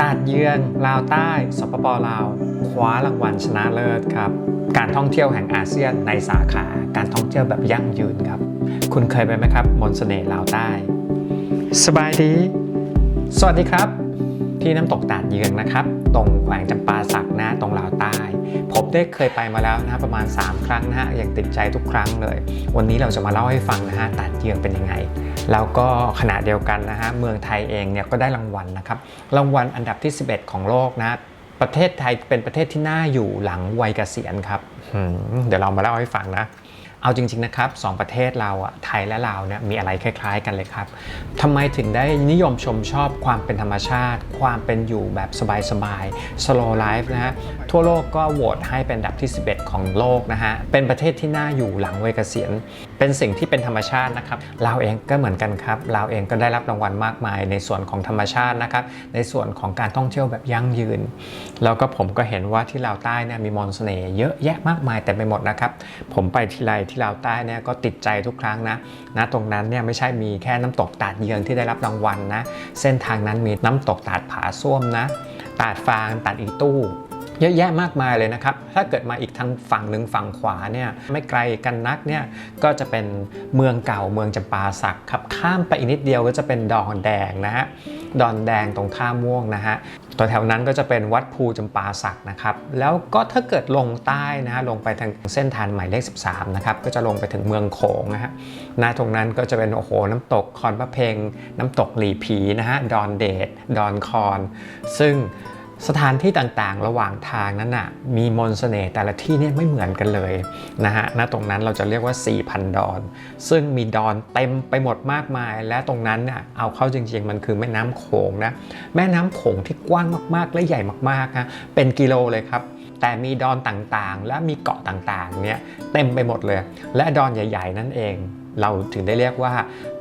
ตาดเยืองลาวใต้สปปลาวคว้ารางวัลชนะเลิศครับ การท่องเที่ยวแห่งอาเซียนในสาขาการท่องเที่ยวแบบยั่งยืนครับ คุณเคยไปไหมครับมนต์เสน่ห์ลาวใต้ สบายดี สวัสดีครับ ที่น้ำตกตาดเยืองนะครับ ตรงแขวงจำปาสักนะตรงลาวใต้ผมได้เคยไปมาแล้วนะฮะประมาณ 3 ครั้งนะฮะยังติดใจทุกครั้งเลย วันนี้เราจะมาเล่าให้ฟังนะฮะตาดเยืองเป็นยังไง แล้วก็ขณะเดียวกันนะฮะเมืองไทยเองเนี่ยก็ได้รางวัลนะครับรางวัลอันดับที่ 11 ของโลกนะประเทศไทยเป็นประเทศที่น่าอยู่หลังวัยเกษียณครับหืมเดี๋ยวเรามาเล่าให้ฟังนะเอาจริงๆนะครับสองประเทศเราอะไทยและลาวเนี่ยมีอะไรคล้าย ๆ กันเลยครับทำไมถึงได้นิยมชมชอบความเป็นธรรมชาติ ความเป็นอยู่แบบสบายๆ slow life นะฮะ ทั่วโลกก็โหวตให้เป็นอันดับที่ 11 ของโลกนะฮะ เป็นประเทศที่น่าอยู่หลังวัยเกษียณ เป็นสิ่งที่เป็นธรรมชาตินะครับเราเองก็เหมือนกันครับเราเองก็ได้รับรางวัลมากมาย ในส่วนของธรรมชาตินะครับ ในส่วนของการท่องเที่ยวแบบยั่งยืน แล้วก็ผมก็เห็นว่าที่ลาวใต้เนี่ยมีมนต์เสน่ห์เยอะแยะมากมายแต่ไปหมดนะครับ ผมไปทีไรที่ลาวใต้เนี่ยก็ติดใจทุกครั้งนะนะตรงนั้นเนี่ยไม่ใช่มีแค่น้ำตกตาดเยืองที่ได้รับรางวัลนะ เส้นทางนั้นมีน้ำตกตาดผาส้วมนะ ตาดฟางตาดอีตู้ เยอะแยะมากมายเลยนะครับ ถ้าเกิดมาอีกทางฝั่งหนึ่งฝั่งขวาเนี่ยไม่ไกลกันนักเนี่ยก็จะเป็นเมืองเก่าเมืองจำปาสักครับข้ามไปอีกนิดเดียวก็จะเป็นดอนแดงนะฮะดอนแดงตรงท่าม่วงนะฮะตัวแถวนั้นก็จะเป็นวัดภูจำปาสักนะครับแล้วก็ถ้าเกิดลงใต้นะฮะลงไปทางเส้นทางหมายเลข 13นะครับก็จะลงไปถึงเมืองโขงนะฮะนะตรงนั้นก็จะเป็นโอ้โหน้ำตกคอนพระเพงน้ำตกหลีผีนะฮะดอนเดดดอนคอน ซึ่ง สถานที่ต่างๆ ระหว่างทางนั้นน่ะมีมนต์เสน่ห์แต่ละที่เนี่ยไม่เหมือนกันเลยนะฮะณตรงนั้นเราจะเรียกว่า 4,000 ดอน ซึ่งมีดอนเต็มไปหมดมากมาย และตรงนั้นน่ะเอาเข้าจริงๆ มันคือแม่น้ำโขงนะแม่น้ำโขงที่กว้างมากๆ และใหญ่มากๆนะเป็นกิโลเลยครับแต่มีดอนต่างๆ และมีเกาะต่างๆ เนี่ยเต็มไปหมดเลย และดอนใหญ่ ๆ นั่นเอง เราถึงได้เรียกว่า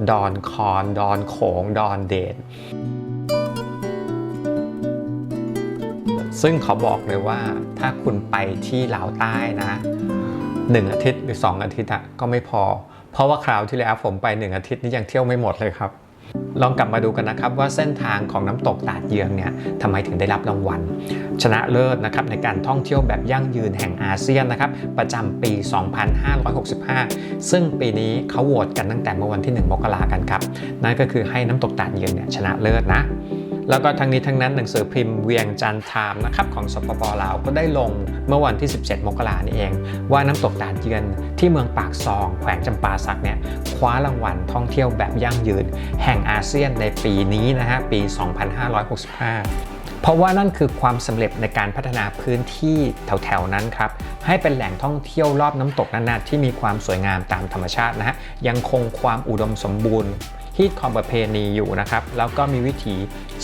ดอนคอน ดอนโขง ดอนเดน ซึ่งเขาบอกเลยว่าถ้าคุณไปที่ลาวใต้นะหนึ่งอาทิตย์หรือ2อาทิตย์อะก็ไม่พอ เพราะว่าคราวที่แล้วผมไป1อาทิตย์นี่ยังเที่ยวไม่หมดเลยครับ ลองกลับมาดูกันนะครับว่าเส้นทางของน้ำตกตาดเยืองเนี่ยทำไมถึงได้รับรางวัล ชนะเลิศนะครับในการท่องเที่ยวแบบยั่งยืนแห่งอาเซียนนะครับประจำปี 2565 ซึ่งปีนี้เขาโหวตกันตั้งแต่เมื่อวันที่ 1 มกรากันครับนั่นก็คือให้น้ำตกตาดเยืองเนี่ยชนะเลิศนะ แล้วก็ทั้งนี้ทั้งนั้นหนังสือพิมพ์เวียงจันทร์ไทม์นะครับของสปปลาวก็ได้ลงเมื่อวันที่ 17 มกรานี่เอง ว่าน้ำตกตาดเยือนที่เมืองปากซอง แขวงจำปาสักเนี่ยคว้ารางวัลท่องเที่ยวแบบยั่งยืน แห่งอาเซียนในปีนี้นะฮะปี 2565เพราะว่านั่นคือความสำเร็จในการพัฒนาพื้นที่แถวๆนั้นครับให้เป็นแหล่งท่องเที่ยวรอบน้ำตกนานาที่มีความสวยงามตามธรรมชาตินะฮะยังคงความอุดมสมบูรณ์ ที่คอมประเพณีอยู่นะครับ แล้วก็มีวิถี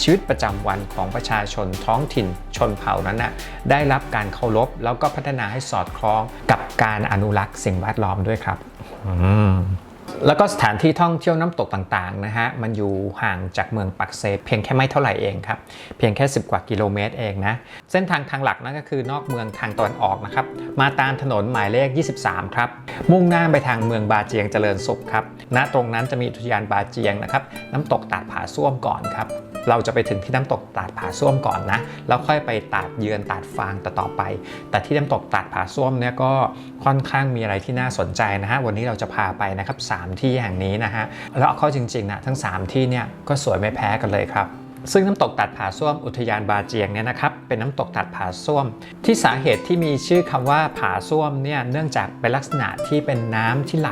ชีวิตประจำวันของประชาชนท้องถิ่นชนเผ่านั้นน่ะได้รับการเคารพแล้วก็พัฒนาให้สอดคล้องกับการอนุรักษ์สิ่งแวดล้อมด้วยครับ อืม แล้วก็สถานที่ท่องเที่ยวน้ำตกต่างๆนะฮะ มันอยู่ห่างจากเมืองปักเซเพียงแค่ไม่เท่าไหร่เองครับ เพียงแค่ 10 กว่ากิโลเมตรเองนะ เส้นทางทางหลักนั่นก็คือนอกเมืองทางตะวันออกนะครับ มาตามถนนหมายเลข 23 ครับ มุ่งหน้าไปทางเมืองบาเจียงเจริญสุขครับ ณ ตรงนั้นจะมีอุทยานบาเจียงนะครับ น้ำตกตาดผาส้วมก่อนครับ เราจะไปถึงที่น้ำตกตาดผาส้วมก่อนนะ แล้วค่อยไปตาดเยือนตาดฟางต่อต่อไป แต่ที่น้ำตกตาดผาส้วมเนี่ยก็ค่อนข้างมีอะไรที่น่าสนใจนะฮะ วันนี้เราจะพาไปนะครับสามที่แห่งนี้นะฮะแล้วเอาเข้าจริงๆนะทั้ง 3 ที่เนี่ยก็สวยไม่แพ้กันเลยครับ ซึ่งน้ำตกตัดผาส้วมอุทยานบาเจียงเนี่ยนะครับเป็นน้ำตกตัดผาส้วม ที่สาเหตุที่มีชื่อคำว่าผาส้วมเนี่ยเนื่องจากเป็นลักษณะที่เป็นน้ำที่ไหล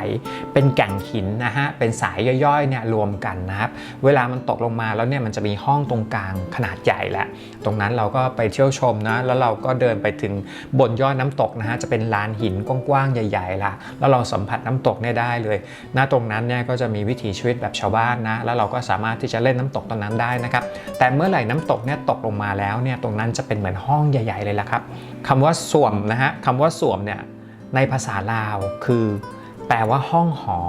เป็นแก่งหินนะฮะเป็นสายย่อยๆเนี่ยรวมกันนะครับเวลามันตกลงมาแล้วเนี่ยมันจะมีห้องตรงกลางขนาดใหญ่แหละตรงนั้นเราก็ไปเที่ยวชมนะแล้วเราก็เดินไปถึงบนยอดน้ำตกนะฮะจะเป็นลานหินกว้างๆใหญ่ๆละแล้วเราสัมผัสน้ำตกเนี่ยได้เลยณตรงนั้นเนี่ยก็จะมีวิถีชีวิตแบบชาวบ้านนะแล้วเราก็สามารถที่จะเล่นน้ำตกตรงนั้นได้นะครับแต่เมื่อไหร่น้ำตกเนี่ยตกลงมาแล้วเนี่ยตรงนั้นจะเป็นเหมือนห้องใหญ่ ๆ เลยละครับคำว่าส่วมนะฮะคำว่าส่วมเนี่ยในภาษาลาวคือแปลว่าห้องหอ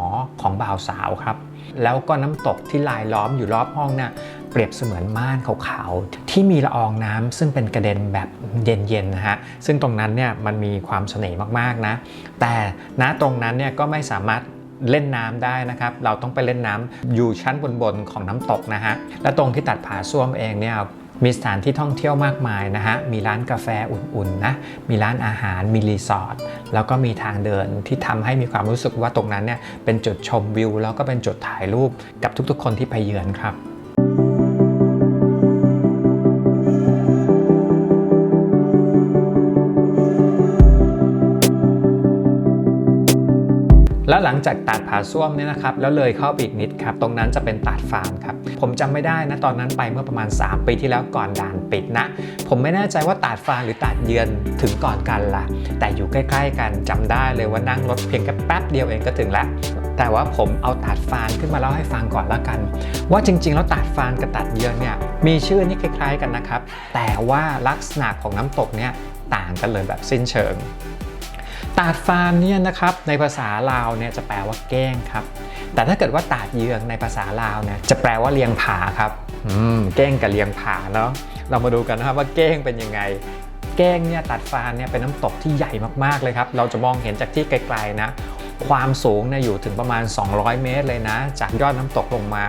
ของบ่าวสาวครับ แล้วก็น้ำตกที่ลายล้อมอยู่รอบห้องเนี่ยเปรียบเสมือนม่านขาวๆที่มีละอองน้ำซึ่งเป็นกระเด็นแบบเย็นๆนะฮะซึ่งตรงนั้นเนี่ยมันมีความเสน่ห์มากๆนะ แต่ณตรงนั้นเนี่ยก็ไม่สามารถ เล่นน้ำได้นะครับ เราต้องไปเล่นน้ำอยู่ชั้นบนๆของน้ำตกนะฮะ และตรงที่ตัดผาส้วมเองเนี่ยมีสถานที่ท่องเที่ยวมากมายนะฮะ มีร้านกาแฟอุ่นๆนะ มีร้านอาหาร มีรีสอร์ท แล้วก็มีทางเดินที่ทำให้มีความรู้สึกว่าตรงนั้นเนี่ยเป็นจุดชมวิว แล้วก็เป็นจุดถ่ายรูปกับทุกๆ คนที่ไปเยือนครับ แล้วหลังจากตาดผาส้วมเนี่ยนะครับแล้วเลยเข้าไปอีกนิดครับตรงนั้นจะเป็นตาดฟาร์มครับผมจำไม่ได้นะตอนนั้นไปเมื่อประมาณ 3 ปีที่แล้วก่อนด่านปิดนะ ผมไม่แน่ใจว่าตาดฟาร์มหรือตาดเยือนถึงก่อนกันล่ะ แต่อยู่ใกล้ ๆ กันจำได้เลยว่านั่งรถเพียงแค่แป๊บเดียวเองก็ถึงล้วแต่ว่าผมเอาตาดฟานขึ้นมาเล่าให้ฟังก่อนละกัน ว่าจริง ๆ แล้วตาดฟานกับตาดเยือนเนี่ยมีชื่อนี่คล้าย ๆ กันนะครับ แต่ว่าลักษณะของน้ำตกเนี่ยต่างกันเลยแบบสิ้นเชิง ตาดฟานเนี่ยนะครับในภาษาลาวเนี่ยจะแปลว่าแก้งครับ แต่ถ้าเกิดว่าตาดเยืองในภาษาลาวเนี่ยจะแปลว่าเลียงผาครับอืมแก้งกับเลียงผาเนาะเรามาดูกันนะครับว่าแก้งเป็นยังไงแก้งเนี่ยตัดฟานเนี่ยเป็นน้ำตกที่ใหญ่มากๆเลยครับ เราจะมองเห็นจากที่ไกลๆนะ ความสูงเนี่ยอยู่ถึงประมาณ 200 เมตรเลยนะ จากยอดน้ำตกลงมา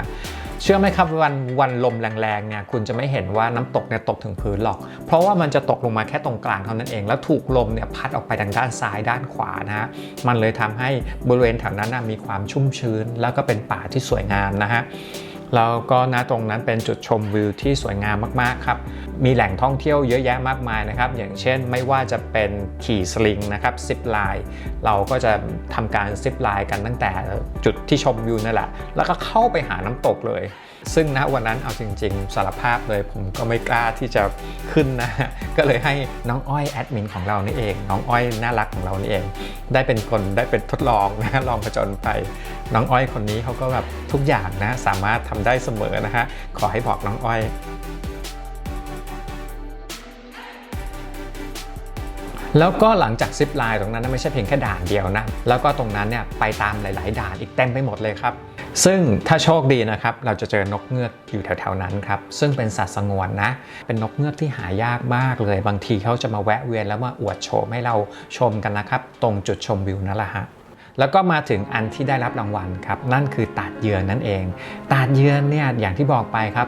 เชื่อไหมครับวันวันลมแรงๆเนี่ยคุณจะไม่เห็นว่าน้ำตกเนี่ยตกถึงพื้นหรอก เพราะว่ามันจะตกลงมาแค่ตรงกลางเท่านั้นเอง แล้วถูกลมเนี่ยพัดออกไปทางด้านซ้ายด้านขวานะฮะมันเลยทำให้บริเวณแถวนั้นนะมีความชุ่มชื้น แล้วก็เป็นป่าที่สวยงามนะฮะ แล้วก็นะตรงนั้นเป็นจุดชมวิวที่สวยงามมากๆครับ มีแหล่งท่องเที่ยวเยอะแยะมากมายนะครับ อย่างเช่นไม่ว่าจะเป็นขี่สลิงนะครับซิปไลน์เราก็จะทำการซิปไลน์กันตั้งแต่จุดที่ชมวิวนั่นแหละ แล้วก็เข้าไปหาน้ำตกเลย ซึ่งณวันนั้นเอาจริง ๆ สารภาพเลยผมก็ไม่กล้าที่จะขึ้นนะ ก็เลยให้น้องอ้อยแอดมินของเรานี่เอง น้องอ้อยน่ารักของเรานี่เอง ได้เป็นคนได้เป็นทดลองนะลองผจญไป น้องอ้อยคนนี้เขาก็แบบทุกอย่างนะสามารถทำได้เสมอนะฮะขอให้บอกน้องอ้อยแล้วก็หลังจากซิปไลน์ตรงนั้นไม่ใช่เพียงแค่ด่านเดียวนะ แล้วก็ตรงนั้นเนี่ยไปตามหลาย ๆ ด่านอีกเต็มไปหมดเลยครับ ซึ่งถ้าโชคดีนะครับ เราจะเจอนกเงือกอยู่แถวๆนั้นครับ ซึ่งเป็นสัตว์สงวนนะ เป็นนกเงือกที่หายากมากเลย บางทีเขาจะมาแวะเวียนแล้วมาอวดโฉมให้เราชมกันนะครับ ตรงจุดชมวิวนั่นแหละฮะแล้วก็มาถึงอันที่ได้รับรางวัลครับ นั่นคือตาดเยือนนั่นเอง ตาดเยือนเนี่ยอย่างที่บอกไปครับ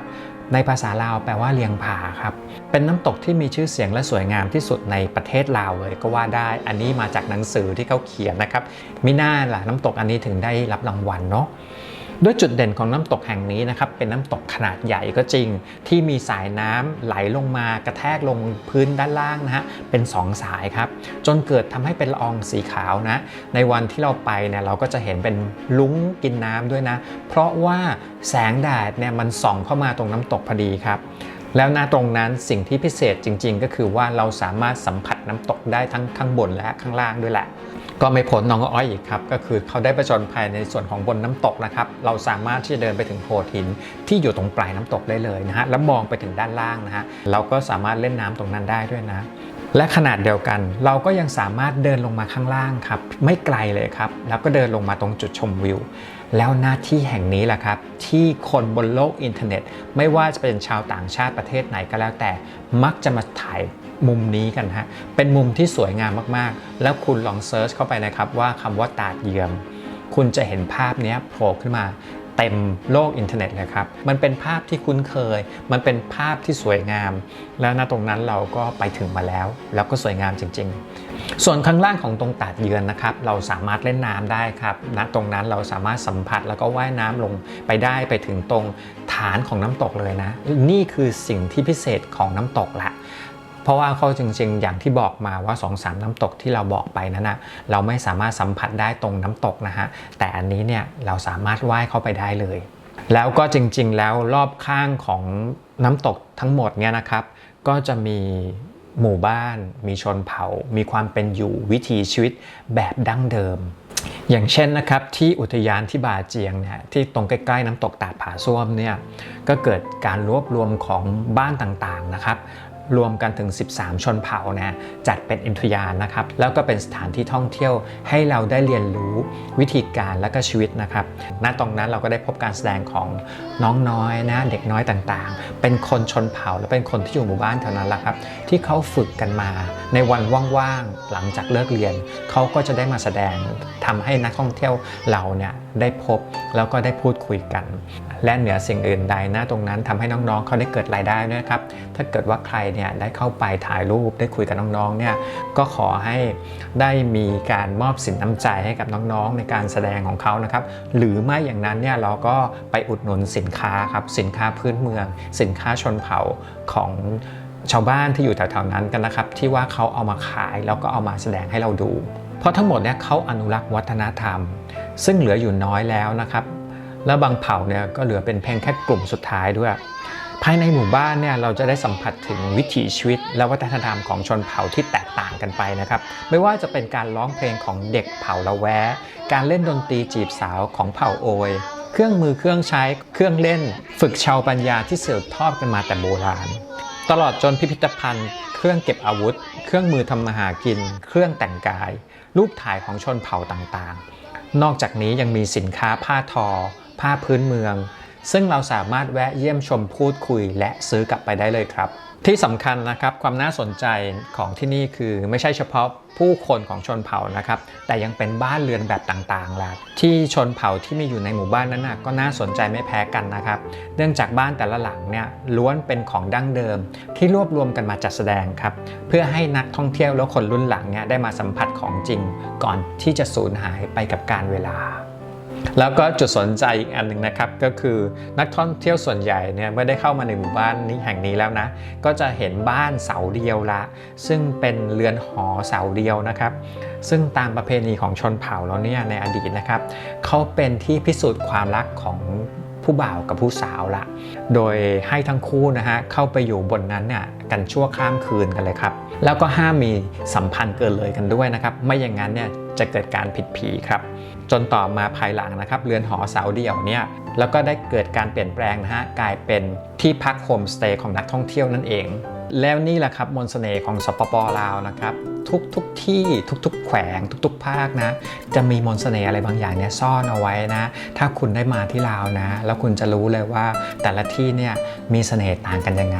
ในภาษาลาวแปลว่าเลียงผาครับ เป็นน้ำตกที่มีชื่อเสียงและสวยงามที่สุดในประเทศลาวเลยก็ว่าได้ อันนี้มาจากหนังสือที่เขาเขียนนะครับมิน่าล่ะน้ำตกอันนี้ถึงได้รับรางวัลเนาะ ด้วยจุดเด่นของน้ำตกแห่งนี้นะครับเป็นน้ำตกขนาดใหญ่ก็จริง ที่มีสายน้ำไหลลงมากระแทกลงพื้นด้านล่างนะฮะเป็น 2 สายครับจนเกิดทำให้เป็นละอองสีขาวนะ ในวันที่เราไปเนี่ยเราก็จะเห็นเป็นลุ้งกินน้ำด้วยนะ เพราะว่าแสงแดดเนี่ยมันส่องเข้ามาตรงน้ำตกพอดีครับแล้วณตรงนั้นสิ่งที่พิเศษจริง ๆ ก็คือว่าเราสามารถสัมผัสน้ำตกได้ทั้งข้างบนและข้างล่างด้วยแหละ ก็ไม่พ้นน้องอ้อยอีกครับ ก็คือเขาได้ประจนภัยในส่วนของบนน้ำตกนะครับ เราสามารถที่จะเดินไปถึงโขดหินที่อยู่ตรงปลายน้ำตกได้เลยนะฮะ แล้วมองไปถึงด้านล่างนะฮะ เราก็สามารถเล่นน้ำตรงนั้นได้ด้วยนะ และขนาดเดียวกัน เราก็ยังสามารถเดินลงมาข้างล่างครับ ไม่ไกลเลยครับ แล้วก็เดินลงมาตรงจุดชมวิว แล้วหน้าที่แห่งนี้แหละครับ ที่คนบนโลกอินเทอร์เน็ต ไม่ว่าจะเป็นชาวต่างชาติประเทศไหนก็แล้วแต่ มักจะมาถ่าย มุมนี้กันฮะ เป็นมุมที่สวยงามมากๆ แล้วคุณลองเซิร์ชเข้าไปนะครับว่าคำว่าตาดเยือม คุณจะเห็นภาพนี้โผล่ขึ้นมาเต็มโลกอินเทอร์เน็ตเลยครับ มันเป็นภาพที่คุ้นเคย มันเป็นภาพที่สวยงาม แล้วณตรงนั้นเราก็ไปถึงมาแล้ว แล้วก็สวยงามจริง ๆ ส่วนข้างล่างของตรงตาดเยือนนะครับ เราสามารถเล่นน้ำได้ครับ ณตรงนั้นเราสามารถสัมผัสแล้วก็ว่ายน้ำลงไปได้ไปถึงตรงฐานของน้ำตกเลยนะ นี่คือสิ่งที่พิเศษของน้ำตกละ เพราะว่าเขาจริงๆ อย่างที่บอกมาว่า2อสามน้ำตกที่เราบอกไปนั้นนะเราไม่สามารถสัมผัสได้ตรงน้ำตกนะฮะแต่อันนี้เนี่ยเราสามารถว่ายเข้าไปได้เลย แล้วก็จริงๆ แล้วรอบข้างของน้ำตกทั้งหมดเนี่ยนะครับ ก็จะมีหมู่บ้าน มีชนเผ่า มีความเป็นอยู่วิถีชีวิตแบบดั้งเดิม อย่างเช่นนะครับที่อุทยานที่บาเจียงเนี่ยที่ตรงใกล้ๆน้ำตกตาดผาส้วมเนี่ยก็เกิดการรวบรวมของบ้านต่างๆนะครับ รวมกันถึง 13 ชนเผ่านะจัดเป็นอุทยานนะครับ แล้วก็เป็นสถานที่ท่องเที่ยวให้เราได้เรียนรู้วิธีการและก็ชีวิตนะครับ ณ ตรงนั้นเราก็ได้พบการแสดงของน้องน้อยนะเด็กน้อยต่างๆ เป็นคนชนเผ่าและเป็นคนที่อยู่หมู่บ้านแถวนั้นแหละครับ ที่เขาฝึกกันมาในวันว่างๆ หลังจากเลิกเรียน เขาก็จะได้มาแสดงทำให้นักท่องเที่ยวเราเนี่ยได้พบแล้วก็ได้พูดคุยกัน และเหนือสิ่งอื่นใดนะตรงนั้นทำให้น้องๆเขาได้เกิดรายได้ด้วยนะครับ ถ้าเกิดว่าใครเนี่ยได้เข้าไปถ่ายรูปได้คุยกับน้องๆเนี่ยก็ขอให้ได้มีการมอบสินน้ำใจให้กับน้องๆ ในการแสดงของเขานะครับหรือไม่อย่างนั้นเนี่ยเราก็ไปอุดหนุนสินค้าครับสินค้าพื้นเมือง สินค้าชนเผ่าของชาวบ้านที่อยู่แถวๆนั้นกันนะครับ ที่ว่าเขาเอามาขายแล้วก็เอามาแสดงให้เราดู เพราะทั้งหมดเนี่ยเขาอนุรักษ์วัฒนธรรม ซึ่งเหลืออยู่น้อยแล้วนะครับ แล้วบางเผ่าเนี่ยก็เหลือเป็นเพียงแค่กลุ่มสุดท้ายด้วย ภายในหมู่บ้านเนี่ยเราจะได้สัมผัสถึงวิถีชีวิต และวัฒนธรรมของชนเผ่าที่แตกต่างกันไปนะครับ ไม่ว่าจะเป็นการร้องเพลงของเด็กเผ่าละแวะการเล่นดนตรีจีบสาวของเผ่าโอย เครื่องมือเครื่องใช้เครื่องเล่น ฝึกชาวปัญญาที่สืบทอดกันมาแต่โบราณ ตลอดจนพิพิธภัณฑ์ เครื่องเก็บอาวุธ เครื่องมือทำมาหากิน เครื่องแต่งกาย รูปถ่ายของชนเผ่าต่างๆ นอกจากนี้ยังมีสินค้าผ้าทอ ผ้าพื้นเมือง ซึ่งเราสามารถแวะเยี่ยมชมพูดคุยและซื้อกลับไปได้เลยครับ ที่สำคัญนะครับความน่าสนใจของที่นี่คือไม่ใช่เฉพาะผู้คนของชนเผ่านะครับ แต่ยังเป็นบ้านเรือนแบบต่างๆล่ะที่ชนเผ่าที่มีอยู่ในหมู่บ้านนั้นนะก็น่าสนใจไม่แพ้กันนะครับ เนื่องจากบ้านแต่ละหลังเนี่ยล้วนเป็นของดั้งเดิม ที่รวบรวมกันมาจัดแสดงครับ เพื่อให้นักท่องเที่ยวและคนรุ่นหลังเนี่ยได้มาสัมผัสของจริง ก่อนที่จะสูญหายไปกับการเวลา แล้วก็จุดสนใจอีกอันหนึ่งนะครับ ก็คือนักท่องเที่ยวส่วนใหญ่เนี่ยเมื่อได้เข้ามาในหมู่บ้านนี้แห่งนี้แล้วนะ ก็จะเห็นบ้านเสาเดียวละ ซึ่งเป็นเรือนหอเสาเดียวนะครับ ซึ่งตามประเพณีของชนเผ่าเราเนี่ยในอดีตนะครับเขาเป็นที่พิสูจน์ความรักของผู้บ่าวกับผู้สาวละ โดยให้ทั้งคู่นะฮะเข้าไปอยู่บนนั้นเนี่ยกันชั่วข้ามคืนกันเลยครับ แล้วก็ห้ามมีสัมพันธ์เกินเลยกันด้วยนะครับ ไม่อย่างนั้นเนี่ย จะเกิดการผิดผีครับ จนต่อมาภายหลังนะครับ เรือนหอเสาเดี่ยวเนี่ยแล้วก็ได้เกิดการเปลี่ยนแปลงนะฮะกลายเป็นที่พักโฮมสเตย์ของนักท่องเที่ยวนั่นเอง แล้วนี่แหละครับมนต์เสน่ห์ของสปปลาวนะครับ ทุกทุกที่ทุกๆ แขวงทุก ๆ ภาคนะ จะมีมนต์เสน่ห์อะไรบางอย่างเนี่ยซ่อนเอาไว้นะ ถ้าคุณได้มาที่ลาวนะ แล้วคุณจะรู้เลยว่าแต่ละที่เนี่ยมีเสน่ห์ต่างกันยังไง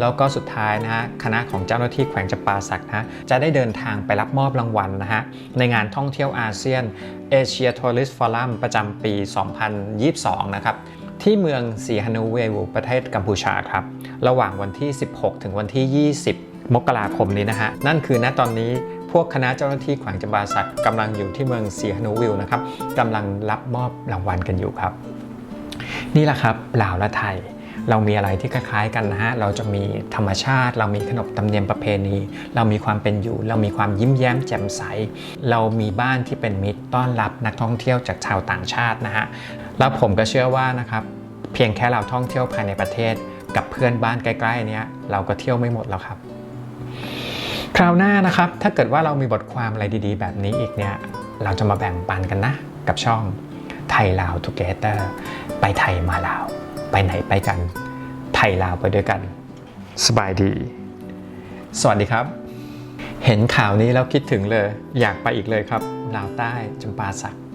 แล้วก็สุดท้ายนะ คณะของเจ้าหน้าที่แขวงจำปาสักนะจะได้เดินทางไปรับมอบรางวัลนะฮะในงานท่องเที่ยวอาเซียน Asia Tourist Forum ประจำปี 2022 นะครับ ที่เมืองสีฮานูเวลประเทศกัมพูชาครับ ระหว่างวันที่ 16 ถึงวันที่ 20 มกราคมนี้นะฮะ นั่นคือณตอนนี้พวกคณะเจ้าหน้าที่แขวงจำบาสักกำลังอยู่ที่เมืองสีฮานูเวลนะครับกำลังรับมอบรางวัลกันอยู่ครับ นี่แหละครับลาวและไทย เรามีอะไรที่คล้ายๆกันนะฮะ เราจะมีธรรมชาติ เรามีขนบธรรมเนียมประเพณี เรามีความเป็นอยู่ เรามีความยิ้มแย้มแจ่มใส เรามีบ้านที่เป็นมิตรต้อนรับนักท่องเที่ยวจากชาวต่างชาตินะฮะ แล้วผมก็เชื่อว่านะครับ เพียงแค่เราท่องเที่ยวภายในประเทศ กับเพื่อนบ้านใกล้ๆเนี้ยเราก็เที่ยวไม่หมดแล้วครับ คราวหน้านะครับ ถ้าเกิดว่าเรามีบทความอะไรดีๆ แบบนี้อีกเนี่ย เราจะมาแบ่งปันกันนะ กับช่องไทยลาว Together ไปไทยมาลาว ไปไหนไปกัน ไทยลาวไปด้วยกัน สบายดี สวัสดีครับ เห็นข่าวนี้แล้วคิดถึงเลย อยากไปอีกเลยครับลาวใต้จำปาสัก